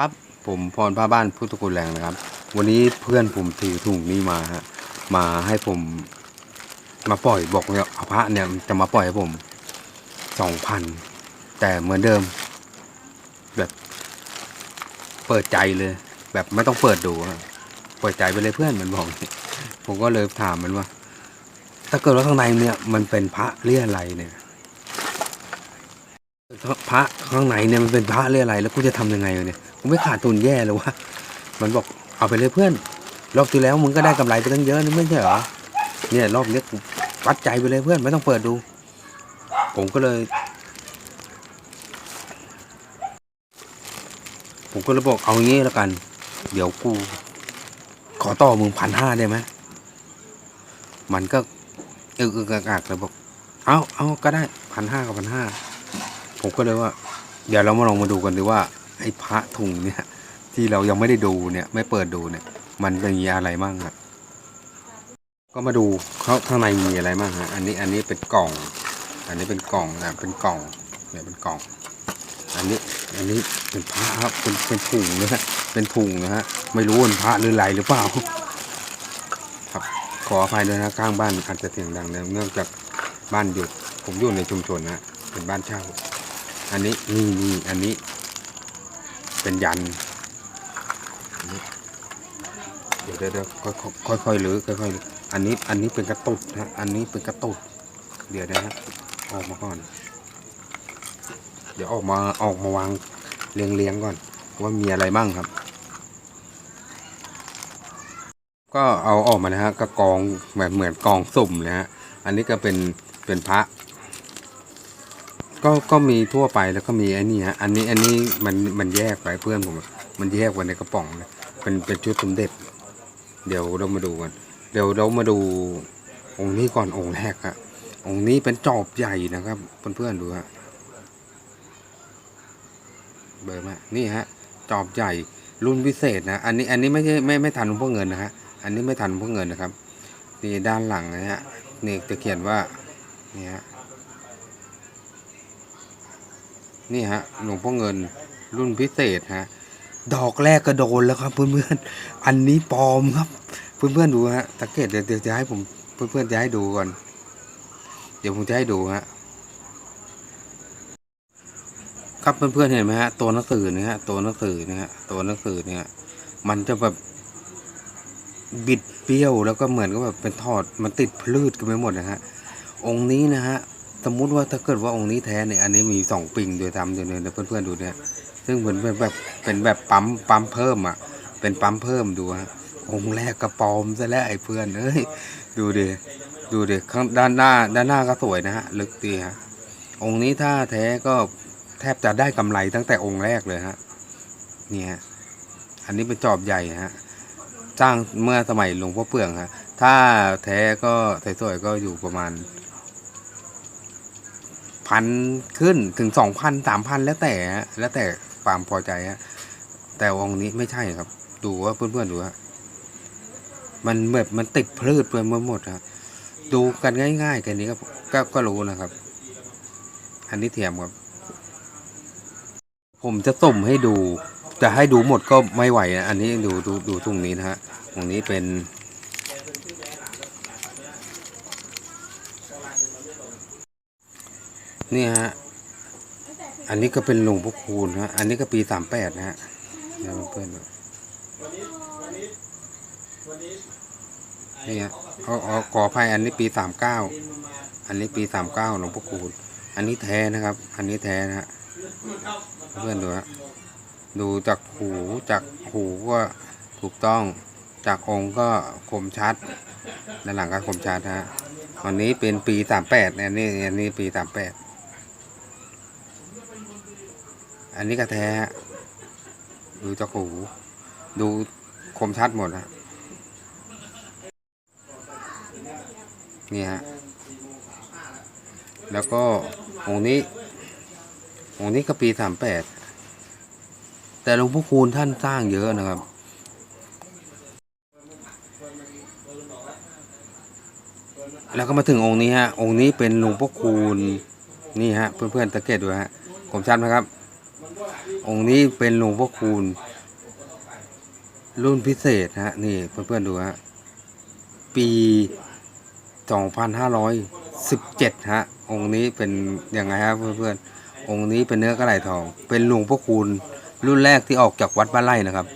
ครับผมพรพระบ้านพุทธกุลแรงนะครับ วันนี้เพื่อนผมถือถุงนี้มาฮะมาให้ผมมาปล่อยบอกเนี่ยเอาพระเนี่ยจะมาปล่อยให้ผมสองพันแต่เหมือนเดิม แบบเปิดใจเลย แบบไม่ต้องเปิดดูเปิดใจไปเลยเพื่อนมันบอกผมก็เลยถามมันว่า ถ้าเกิดว่าข้างในเนี่ย มันเป็นพระเรียอะไรเนี่ย พระข้างในเนี่ยมันเป็นพระเรียอะไร แล้วกูจะทำยังไงวะเนี่ยกูไม่ขาดทุนแย่เลยวะมันบอกเอาไปเลยเพื่อน รอบที่แล้วมึงก็ได้กำไรไปตั้งเยอะนี่ไม่ใช่เหรอเนี่ยรอบนี้กูวัดใจไปเลยเพื่อนไม่ต้องเปิดดู ผมก็เลย ผมก็เลยบอกเอางี้แล้วกัน เดี๋ยวกูขอต่อมึงพันห้าได้ไหมมันก็เออเออกากๆเลยบอก เอาเอาก็ได้พันห้ากับพันห้า ผมก็เลยว่า เดี๋ยวเรามาลองมาดูกันดีว่าไอ้พระถุงเนี่ยที่เรายังไม่ได้ดูเนี่ยไม่เปิดดูเนี่ย มันเป็นมีอะไรบ้างครับก็มาดูเขาข้างในมีอะไรบ้างฮะอันนี้อันนี้เป็นกล่อง อันนี้เป็นกล่องนะเป็นกล่องเนี่ยเป็นกล่อง อันนี้อันนี้เป็นพระครับเป็นเป็นถุงนะฮะเป็นถุงนะฮะไม่รู้ว่าเป็นพระหรือไรหรือเปล่าครับขออภัยด้วยนะข้างบ้านอาจจะเสียงดังเนื่องจากบ้านอยู่ผมอยู่ในชุมชนนะเป็นบ้านเช่า อันนี้นี่นี่อันนี้ เป็นยันนี่เดี๋ยวเดี๋ยวค่อยค่อยลื้อค่อยค่อยอันนี้อันนี้เป็นกระตุกนะอันนี้เป็นกระตุกเดี๋ยวนะฮะออกมาก่อน เดี๋ยวออกมาออกมาวางเรียงเรียงก่อน ว่ามีอะไรบ้างครับ ก็เอาออกมานะฮะก็กองแบบเหมือนกองสุ่มเลยฮะอันนี้ก็เป็นเป็นพระ ก็ก็มีทั่วไปแล้วก็มีไอ้นี่ฮะอันนี้อันนี้มันมันแยกไปเพื่อนผมมันแยกไว้ในกระป๋องนะเป็นเป็นชุดสมเด็จ เดี๋ยวเรามาดูกันเดี๋ยวเรามาดูองค์นี้ก่อนองค์แรกฮะองค์นี้เป็นจอบใหญ่นะครับเพื่อนๆดูฮะเบอร์มานี่ฮะจอบใหญ่รุ่นพิเศษนะอันนี้อันนี้ไม่ใช่ไม่ไม่ทันหลวงพ่อเงินนะฮะอันนี้ไม่ทันหลวงพ่อเงินนะครับนี่ด้านหลังนะฮะนี่จะเขียนว่านี่ฮะ นี่ฮะหลวงพ่อเงินรุ่นพิเศษฮะดอกแรกก็โดนแล้วครับเพื่อนๆอันนี้ปลอมครับ เพื่อนๆดูฮะสังเกตเดี๋ยวเดี๋ยวจะให้ผมเพื่อนๆจะให้ดูก่อน เดี๋ยวผมจะให้ดูฮะครับเพื่อนๆเห็นไหมฮะตัวหนังสือเนี่ยฮะตัวหนังสือเนี่ยฮะตัวหนังสือเนี่ยมันจะแบบบิดเปี้ยวแล้วก็เหมือนกับแบบเป็นทอดมันติดพลืดกันไปหมดนะฮะองค์นี้นะฮะ สมมุติว่าถ้าเกิดว่าองค์นี้แท้เนี่ยอันนี้มีสองปิงโดยทำอยู่เนี่ยเพื่อนๆดูเนี่ยซึ่งเหมือนเป็นแบบเป็นแบบปั๊มปั๊มเพิ่มอะเป็นปั๊มเพิ่มดูฮะองค์แรกกระปอมซะแล้วไอ้เพื่อนเอ้ยดูดิดูดิข้างด้านหน้า ด้านหน้าก็สวยนะฮะลึกดีฮะองค์นี้ถ้าแท้ก็แทบจะได้กำไรตั้งแต่องค์แรกเลยฮะเนี่ยอันนี้เป็นจอบใหญ่ฮะสร้างเมื่อสมัยหลวงพ่อเปื่องฮะถ้าแท้ก็สวยๆก็อยู่ประมาณ พันขึ้นถึงสองพันสามพันแล้วแต่แล้วแต่ความพอใจฮะแต่วงนี้ไม่ใช่ครับ ดูว่าเพื่อนๆดูฮะมันแบบมันติดพลืดไปหมดฮะดูกันง่ายๆแค่นี้ก็ก็ก็รู้นะครับ อันนี้เทียมครับ ผมจะส่มให้ดู จะให้ดูหมดก็ไม่ไหวนะอันนี้ดูดูดูตรงนี้นะฮะตรงนี้เป็น นี่ฮะ อันนี้ก็เป็นหลวงพ่อคูณฮะ อันนี้ก็ปีสามแปดนะฮะเดี๋ยวเพื่อนนี่ฮะเอาอขออภัยอันนี้ปีสามเก้า อันนี้ปีสามเก้าหลวงพ่อคูณ อันนี้แท้นะครับ อันนี้แท้นะฮะ เพื่อนดูฮะ ดูจากหูจากหูก็ถูกต้อง จากองค์ก็คมชัดด้านหลังก็คมชัดฮะวันนี้เป็นปีสามแปดอันนี้อันนี้ปีสามแปด อันนี้ก็แท้ฮะดูจากหูดูคมชัดหมดฮะนี่ฮะ แล้วก็องค์นี้ องค์นี้ก็ปีสามแปด แต่หลวงพ่อคูณท่านสร้างเยอะนะครับ แล้วก็มาถึงองค์นี้ฮะ องค์นี้เป็นหลวงพ่อคูณ นี่ฮะ เพื่อนๆสังเกตดูฮะ คมชัดไหมครับ องค์นี้เป็นหลวงพ่อคูณ รุ่นพิเศษฮะ นี่เพื่อนๆดูฮะ ปี 2517 ฮะ องค์นี้เป็นยังไงครับเพื่อนๆ องค์นี้เป็นเนื้อกระไหลทอง เป็นหลวงพ่อคูณ รุ่นแรกที่ออกจากวัดบ้านไร่นะครับ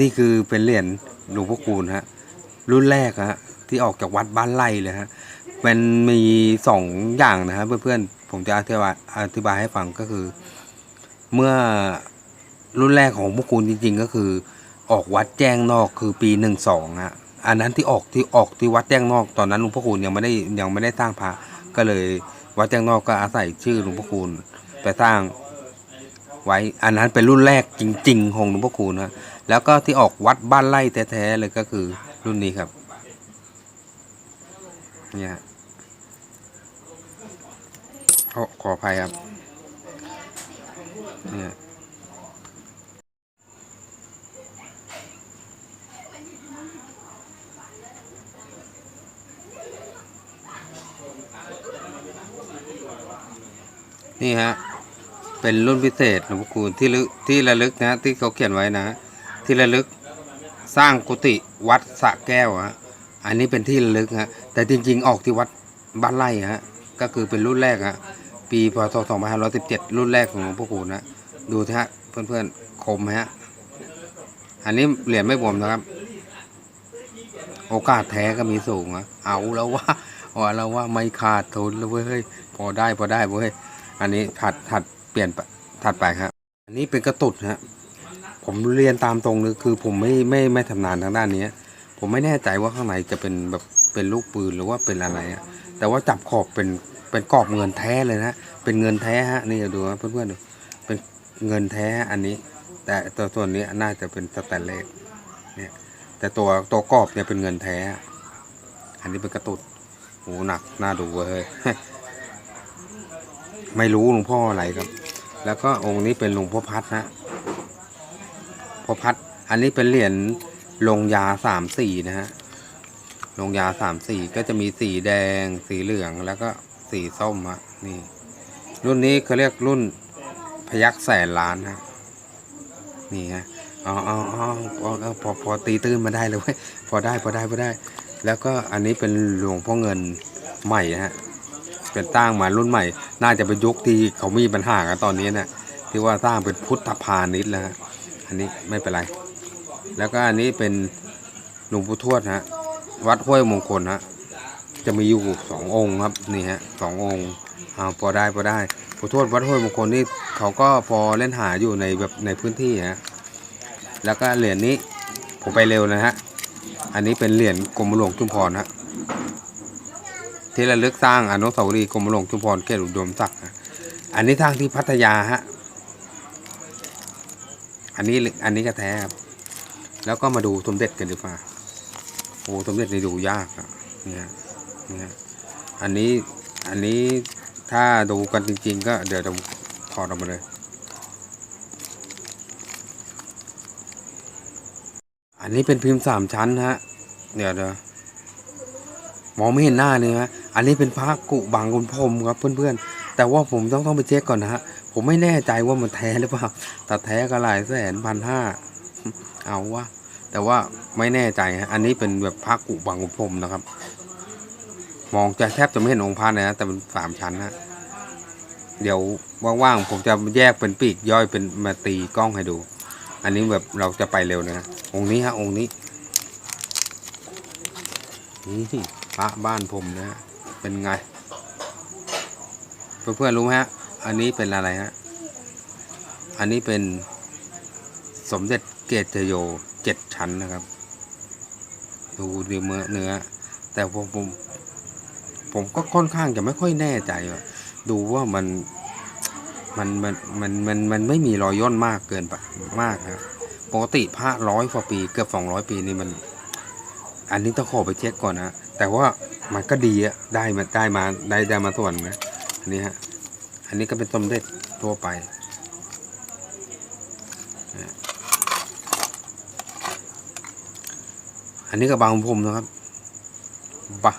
นี่คือเป็นเหรียญหลวงพ่อคูณฮะ รุ่นแรกฮะที่ออกจากวัดบ้านไร่เลยฮะมันมีสองอย่างนะฮะเพื่อนๆ ผมจะอธิบายอธิบายให้ฟังก็คือ เมื่อรุ่นแรกของพวกคุณจริง ๆ ก็คือ ออกวัดแจ้งนอกคือปีหนึ่งสองฮะอันนั้นที่ออกที่ออกที่วัดแจ้งนอกตอนนั้นหลวงพ่อคูณยังไม่ได้ยังไม่ได้สร้างพระก็เลยวัดแจ้งนอกก็อาศัยชื่อหลวงพ่อคูณไปสร้างไว้อันนั้นเป็นรุ่นแรกจริง ๆ ของหลวงพ่อคูณนะแล้วก็ที่ออกวัดบ้านไร่แท้ๆเลยก็คือรุ่นนี้ครับเนี่ยขอขออภัยครับ เนี่ยนี่ฮะ เป็นรุ่นพิเศษหลวงพ่อคูณที่ลึกที่ระลึกนะ ที่เขาเขียนไว้นะ ที่ระลึกสร้างกุฏิวัดสะแก้วฮะ อันนี้เป็นที่ระลึกฮะ แต่จริง ๆ ออกที่วัดบ้านไร่ฮะ ก็คือเป็นรุ่นแรกฮะ ปีพศ2517 รุ่นแรกของหลวงพ่อคูณนะดูฮะเพื่อนๆคมฮะอันนี้เหรียญไม่บวมนะครับ โอกาสแท้ก็มีสูงอะเอาแล้วว่าเอาแล้วว่าไม่ขาดทุนแล้วเว้ยเฮ้ยพอได้พอได้เว้ยอันนี้ถัดถัดเปลี่ยนไปถัดไปครับอันนี้เป็นกระตุดฮะผมเรียนตามตรงเลยคือผมไม่ไม่ไม่ทำนานทางด้านนี้ผมไม่แน่ใจว่าข้างในจะเป็นแบบเป็นลูกปืนหรือว่าเป็นอะไรอะแต่ว่าจับขอบเป็น เป็นกรอบเงินแท้เลยนะเป็นเงินแท้ฮะนี่ดูนะเพื่อนๆดูเป็นเงินแท้อันนี้ แต่ตัวส่วนนี้น่าจะเป็นสแตนเลสเนี่ยแต่ตัวตัวกรอบเนี่ยเป็นเงินแท้ อันนี้เป็นกระตุดโหหนักน่าดูเว้ยไม่รู้หลวงพ่ออะไรครับ แล้วก็องค์นี้เป็นหลวงพ่อพัดฮะพ่อพัด อันนี้เป็นเหรียญลงยาสามสีนะฮะลงยาสามสีก็จะมีสีแดงสีเหลืองแล้วก็ สีส้มฮะนี่ รุ่นนี้เขาเรียกรุ่นพยักแสนล้านฮะนี่ฮะอ๋ออ๋ออ๋ออ๋อพอพอตีตื้นมาได้เลยเว้ยพอได้พอได้พอได้ แล้วก็อันนี้เป็นหลวงพ่อเงินใหม่ฮะเป็นตั้งมารุ่นใหม่ น่าจะเป็นยุคที่เขามีปัญหากันตอนนี้นะที่ว่าสร้างเป็นพุทธพาณิชย์แล้วฮะอันนี้ไม่เป็นไร แล้วก็อันนี้เป็นหลวงปู่ทวดฮะวัดห้วยมงคลฮะ จะมีอยู่สององค์ครับนี่ฮะสององค์เอาพอได้พอได้ปู่ทวดวัดห้วยมงคลนี่เขาก็พอเล่นหาอยู่ในแบบในพื้นที่ฮะแล้วก็เหรียญนี้ผมไปเร็วนะฮะอันนี้เป็นเหรียญกรมหลวงชุมพรฮะที่ระลึกสร้างอนุสาวรีย์กรมหลวงชุมพรเขตอุดมศักดิ์อันนี้สร้างที่พัทยาฮะอันนี้อันนี้ก็แท้ครับแล้วก็มาดูสมเด็จกันดีกว่าโอ้สมเด็จนี่ดูยากอะเนี่ย นี่ยอันนี้อันนี้ถ้าดูกันจริง ๆ ก็เดี๋ยวจะถอดออกมาเลย อันนี้เป็นพิมพ์สามชั้นฮะ เดี๋ยวเดี๋ยวมองไม่เห็นหน้าเลยฮะ อันนี้เป็นพระกุบางคุณพรมครับเพื่อนๆ แต่ว่าผมต้องต้องไปเช็คก่อนนะฮะ ผมไม่แน่ใจว่ามันแท้หรือเปล่า แต่แท้ก็หลายแสนพันห้า เอาวะ แต่ว่าไม่แน่ใจฮะ อันนี้เป็นแบบพระกุบางคุณพรมนะครับ มองจะแทบจะไม่เห็นองค์พระเลยนะแต่เป็นสามชั้นฮะเดี๋ยวว่างๆผมจะแยกเป็นปีกย่อยเป็นมาตีกล้องให้ดู อันนี้แบบเราจะไปเร็วนะฮะองค์นี้ฮะองค์นี้นี่พระบ้านผมนะ เป็นไง เพื่อนๆรู้ไหมฮะ อันนี้เป็นอะไรฮะ อันนี้เป็นสมเด็จเกตโยเจ็ดชั้นนะครับ ดูดีเนื้อเนื้อ แต่ผมผม ผมก็ค่อนข้างจะไม่ค่อยแน่ใจว่าดูว่ามันมันมันมันมันมันไม่มีรอยย่นมากเกินไปมากครับปกติพระร้อยกว่าปีเกือบสองร้อยปีนี่มัน อันนี้ต้องขอไปเช็คก่อนนะแต่ว่ามันก็ดีอะได้มาได้มาได้ได้มาส่วนนะอันนี้ฮะอันนี้ก็เป็นสมเด็จทั่วไปอันนี้ก็บางขุนพรมนะครับบะ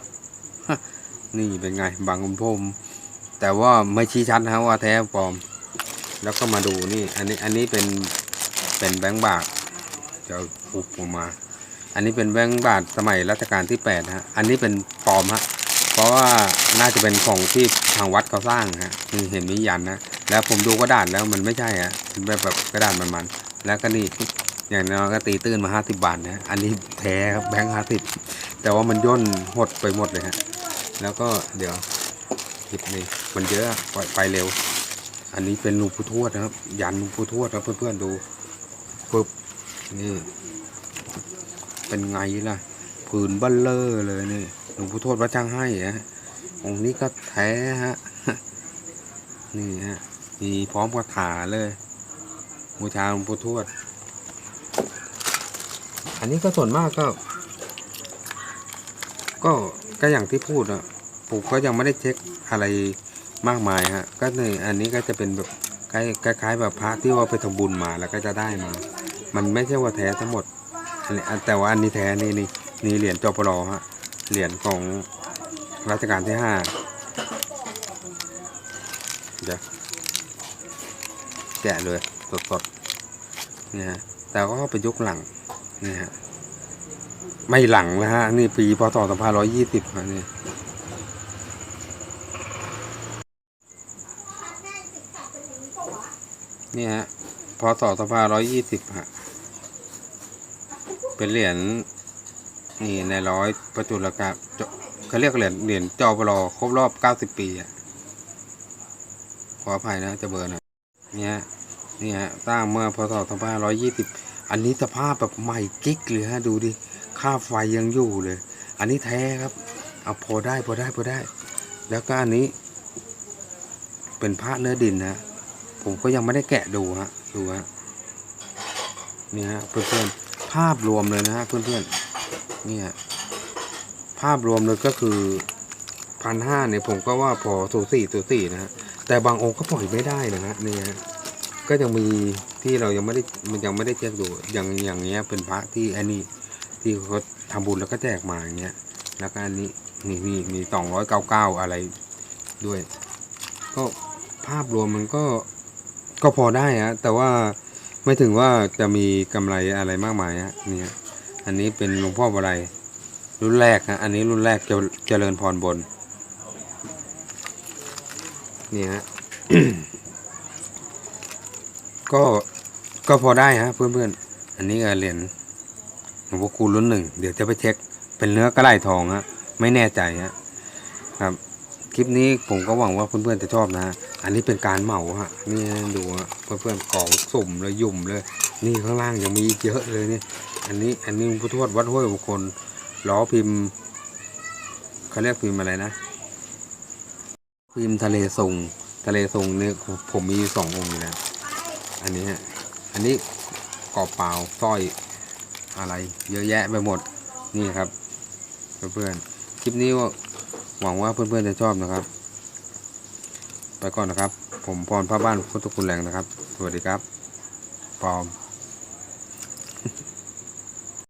นี่เป็นไงบางขุนพมแต่ว่าไม่ชี้ชัดนะว่าแท้ปลอม แล้วก็มาดูนี่ อันนี้อันนี้เป็นเป็นแบงก์บาทจะอุบออกมา อันนี้เป็นแบงก์บาทสมัยรัชกาลที่แปดฮะอันนี้เป็นปลอมฮะเพราะว่าน่าจะเป็นของที่ทางวัดเขาสร้างฮะนี่เห็นมียันนะแล้วผมดูกระดาษแล้วมันไม่ใช่ฮะเป็นแบบแบบกระดาษมันๆแล้วก็นี่อย่างน้อยก็ตีตื้นมาห้าสิบบาทนะอันนี้แท้ครับแบงค์ห้าสิบแต่ว่ามันย่นหดไปหมดเลยฮะ แล้วก็เดี๋ยวหยิบนี่มันเยอะไปไปเร็ว อันนี้เป็นลวงปู่ทวดนะครับ ยันลวงปู่ทวดครับเพื่อนๆดูปึ๊บนี่ เป็นไงล่ะผืนบัลเลอร์เลยนี่หลวงปู่ทวดวัดช่างให้ฮะองค์นี้ก็แท้ฮะนี่ฮะมีพร้อมกระถาเลยบูชาหลวงปู่ทวดอันนี้ก็ส่วนมากก็ ก็ ก็อย่างที่พูดอะผมก็ยังไม่ได้เช็คอะไรมากมายฮะ ก็ในอันนี้ก็จะเป็นแบบคล้ายคล้ายๆแบบพระที่ว่าไปทำบุญมาแล้วก็จะได้มา มันไม่ใช่ว่าแท้ทั้งหมดอันนี้แต่ว่าอันนี้แท้นี่นี่นี่เหรียญจปรฮะ เหรียญของรัชกาลที่ห้าเดี๋ยวแกะเลยสดๆเนี่ยฮะแต่ก็เป็นยุคหลังเนี่ยฮะ ไม่หลังนะฮะ นี่ปีพศสองพันร้อยยี่สิบนี่นี่ฮะพศสองพันร้อยยี่สิบฮะ เป็นเหรียญนี่ในร้อยประจุลกาจเขาเรียกเหรียญเหรียญจอปลอครบรอบเก้าสิบปีอะขออภัยนะจะเบอร์น่อยเนี่ยนี่ฮะสร้างเมื่อพศสองพันร้อยยี่สิบอันนี้สภาพแบบใหม่กิ๊กเลยฮะดูดิ ค่าไฟยังอยู่เลย อันนี้แท้ครับ เอาพอได้พอได้พอได้ แล้วก็อันนี้ เป็นพระเนื้อดินนะผมก็ยังไม่ได้แกะดูฮะดูฮะนี่ฮะเพื่อนๆภาพรวมเลยนะฮะเพื่อนๆนี่ฮะภาพรวมเลยก็คือพันห้าเนี่ยผมก็ว่าพอสูสี่สูสี่นะฮะแต่บางองค์ก็ปล่อยไม่ได้นะฮะนี่ฮะก็ยังมีที่เรายังไม่ได้มันยังไม่ได้เช็คดูอย่างอย่างเงี้ยเป็นพระที่อันนี้ ที่เขาทำบุญแล้วก็แจกมาอย่างเงี้ย แล้วก็อันนี้นี่มีมีสองร้อยเก้าเก้าอะไรด้วย ก็ภาพรวมมันก็ก็พอได้ฮะแต่ว่าไม่ถึงว่าจะมีกำไรอะไรมากมายฮะเนี่ยอันนี้เป็นหลวงพ่ออะไรรุ่นแรกฮะอันนี้รุ่นแรกเจริญเจริญพรบนนี่ฮะก็ก็พอได้ฮะเพื่อนๆ อันนี้เหรียญ งพ่อคูณรุ่นหนึ่งเดี๋ยวจะไปเช็คเป็นเนื้อกระไลทองฮะไม่แน่ใจฮะครับ คลิปนี้ผมก็หวังว่าเพื่อนๆจะชอบนะฮะอันนี้เป็นการเหมาฮะนี่ดูฮะเพื่อนๆของสุ่มเลยยุ่มเลย นี่ข้างล่างยังมีอีกเยอะเลยนี่ อันนี้อันนี้หลวงพุทวดวัดห้วยบุคคลล้อพิมพ์เขาเรียกพิมพ์อะไรนะ พิมพ์ทะเลทรงทะเลทรงเนี่ยผมมีสององค์อยู่แล้วอันนี้ฮะอันนี้กรอบเปล่าสร้อย อะไร เยอะแยะไปหมดนี่ครับ เพื่อนๆคลิปนี้หวังว่าเพื่อนๆจะชอบนะครับ ไปก่อนนะครับ ผมพรพระบ้านพุทธคุณแรงนะครับ สวัสดีครับปอม